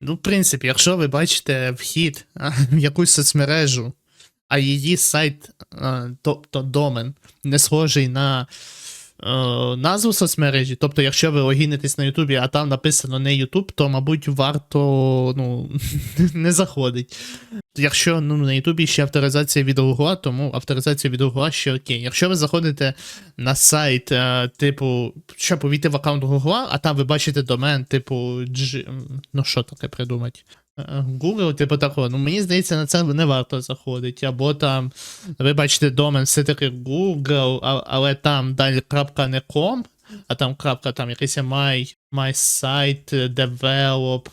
Ну, в принципі, якщо ви бачите вхід в якусь соцмережу, а її сайт, тобто домен, не схожий на е, назву соцмережі, тобто, якщо ви логінитесь на Ютубі, а там написано не Ютуб, то, мабуть, варто ну, не заходить. Якщо ну, на Ютубі ще авторизація від Google, тому авторизація від Google ще окей. Якщо ви заходите на сайт, е, типу, щоб увійти в аккаунт Google, а там ви бачите домен, типу, G... ну що таке придумати? Е, Google, типу такого. Ну мені здається, на це не варто заходити. Або там ви бачите домен все-таки Google, а- але там далі крапка не com, а там крапка там якийсь my, my site develop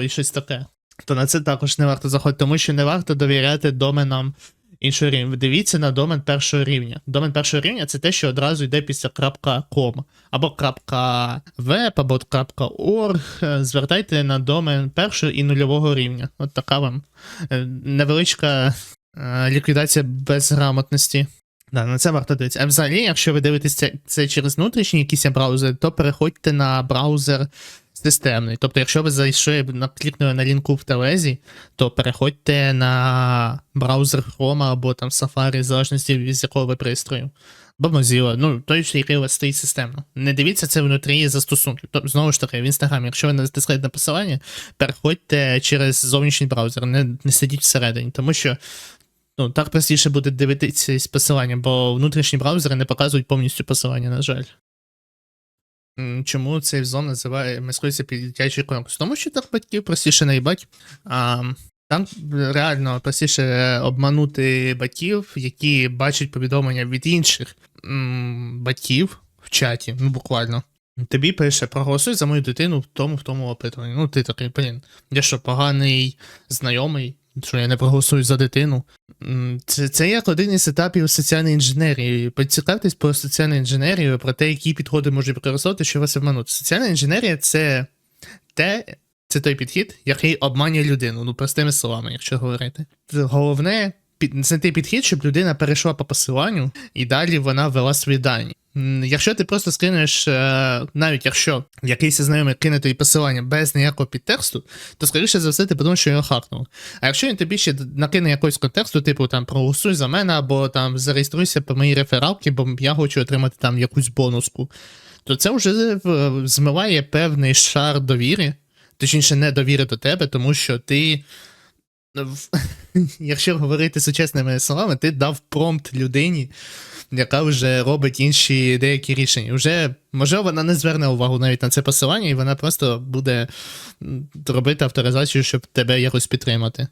е, і щось таке. То на це також не варто заходити, тому що не варто довіряти доменам іншого рівня. Дивіться на домен першого рівня. Домен першого рівня це те, що одразу йде після крапка .com, або крапка .web, або крапка .org. Звертайте на домен першого і нульового рівня. От така вам е, невеличка е, ліквідація безграмотності. Да, на це варто дивитися. А взагалі, якщо ви дивитесь це, через внутрішній якийсь браузер, то переходьте на браузер системний. Тобто, якщо ви зайшли наклікнули на лінку в телезі, то переходьте на браузер Chrome або там Safari, в залежності з якого ви пристрою. Або Mozilla, ну той, який у вас стоїть системно. Не дивіться це внутрі застосунків. Тобто, знову ж таки, в інстаграмі, якщо ви натискаєте на посилання, переходьте через зовнішній браузер, не, не сидіть всередині, тому що. Ну, так простіше буде дивитися з посилання, бо внутрішні браузери не показують повністю посилання, на жаль. Чому цей зон називає мисливця під дитячий конкурс? Тому що так батьків простіше наїбать. А, там реально простіше обманути батьків, які бачать повідомлення від інших м, батьків в чаті, ну буквально. Тобі пише, проголосуй за мою дитину в тому, в тому опитуванні. Ну, ти такий, блін, я що, поганий знайомий, що я не проголосую за дитину. Це, це як один із етапів соціальної інженерії. Поцікавтесь про соціальну інженерію, про те, які підходи можуть використовувати, щоб вас обманути. Соціальна інженерія це те, це той підхід, який обманює людину, ну простими словами, якщо говорити. Головне під- знайти підхід, щоб людина перейшла по посиланню і далі вона ввела свої дані. Якщо ти просто скинеш, е, навіть якщо якийсь знайомий кине тобі посилання без ніякого підтексту, то скоріше за все ти подумаєш, що його хакнув. А якщо він тобі ще накине якогось контексту, типу там проголосуй за мене, або там зареєструйся по моїй рефералці, бо я хочу отримати там якусь бонуску, то це вже е, змиває певний шар довіри, точніше, не довіри до тебе, тому що ти. Якщо говорити сучасними словами, ти дав промпт людині, яка вже робить інші деякі рішення. Вже може вона не зверне увагу навіть на це посилання, і вона просто буде робити авторизацію, щоб тебе якось підтримати.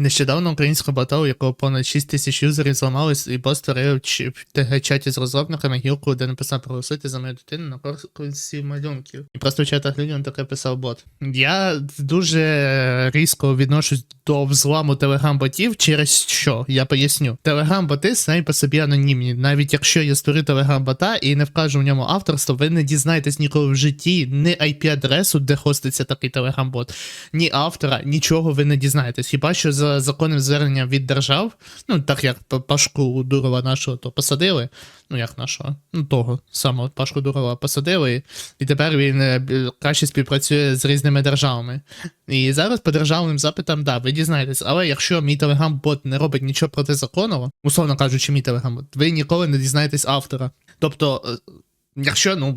Нещодавно українського бота, у якого понад 6 тисяч юзерів зламалось, і бот створив в ТГ-чаті з розробниками гілку, де написав проголосуйте за мою дитину на конкурсі малюнків. І просто в чатах людям таке писав бот. Я дуже різко відношусь до взламу телеграм-ботів через що? Я поясню. Телеграм-боти самі по собі анонімні. Навіть якщо я створю телеграм-бота і не вкажу в ньому авторство, ви не дізнаєтесь ніколи в житті ні IP-адресу, де хоститься такий телеграм-бот, ні автора, нічого ви не дізнаєтесь. Хіба що за законним зверненням від держав, ну так як Пашку Дурова нашого то посадили, ну як нашого, ну того самого Пашку Дурова посадили, і тепер він е, краще співпрацює з різними державами. І зараз по державним запитам, да, ви дізнаєтесь, але якщо мій телеграм-бот не робить нічого протизаконного, условно кажучи, мій телеграм-бот, ви ніколи не дізнаєтесь автора. Тобто. е, Якщо ну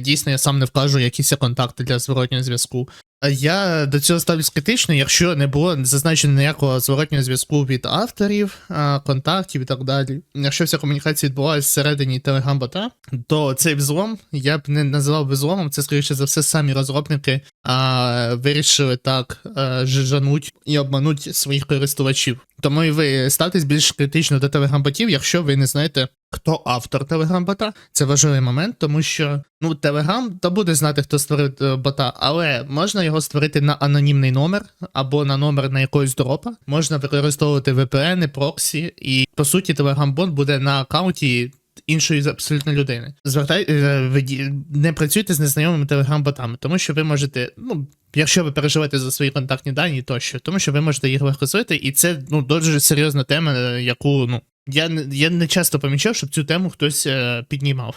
дійсно я сам не вкажу якісь контакти для зворотнього зв'язку. Я до цього ставлюсь критично, якщо не було зазначено ніякого зворотнього зв'язку від авторів, контактів і так далі. Якщо вся комунікація відбувалася всередині телеграм-бота, то цей взлом я б не називав взломом, це скоріше за все самі розробники а, вирішили так а, жижануть і обмануть своїх користувачів. Тому і ви ставтесь більш критично до телеграм-ботів, якщо ви не знаєте, хто автор телеграм-бота. Це важливий момент, тому що ну Телеграм то буде знати, хто створив е, бота, але можна його створити на анонімний номер або на номер на якогось дропа. Можна використовувати VPN, проксі, і по суті телеграм-бот буде на аккаунті. Іншої абсолютно людини. Звертай, е, не працюйте з незнайомими телеграм-ботами, тому що ви можете, ну, якщо ви переживаєте за свої контактні дані тощо, тому що ви можете їх використовувати, і це ну дуже серйозна тема, е, яку ну я я не часто помічав, щоб цю тему хтось е, піднімав.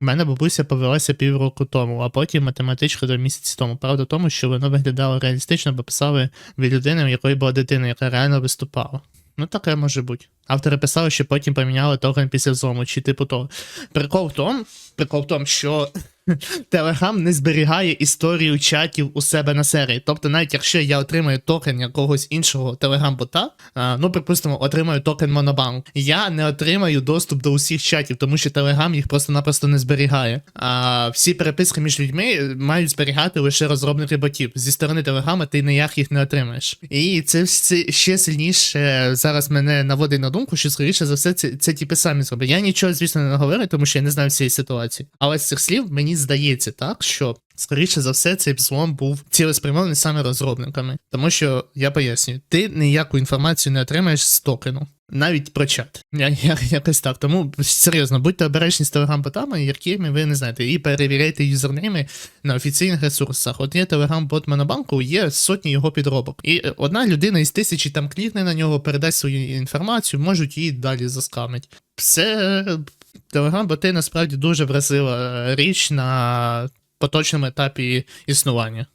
У мене бабуся повелася півроку тому, а потім математичка два місяці тому. Правда в тому, що воно виглядало реалістично, бо писали від людини, у якої була дитина, яка реально виступала. Ну, таке може бути. Автори писали, що потім поміняли токен після взлому, чи типу того. Прикол в тому, прикол в тому, що Телеграм не зберігає історію чатів у себе на серії. Тобто, навіть якщо я отримаю токен якогось іншого телеграм-бота, ну припустимо, отримаю токен Монобанк, я не отримаю доступ до усіх чатів, тому що Телеграм їх просто-напросто не зберігає. А всі переписки між людьми мають зберігати лише розробники ботів. Зі сторони Телеграма ти ніяк їх не отримаєш. І це ще сильніше зараз мене наводить на думку, що скоріше за все це, це типи самі зроблять. Я нічого, звісно, не говорю, тому що я не знаю всієї ситуації. Але з цих слів мені здається так, що. Скоріше за все, цей взлом був цілеспрямований саме розробниками. Тому що я пояснюю, ти ніяку інформацію не отримаєш з токену. Навіть про чат. Я, я, якось так. Тому серйозно, будьте обережні з телеграм-ботами, якими ви не знаєте, і перевіряйте юзернейми на офіційних ресурсах. От є телеграм-бот Монобанку, є сотні його підробок. І одна людина із тисячі там клікне на нього, передасть свою інформацію, можуть її далі заскамити. Все телеграм-боти насправді дуже вразила річ на поточному етапі існування.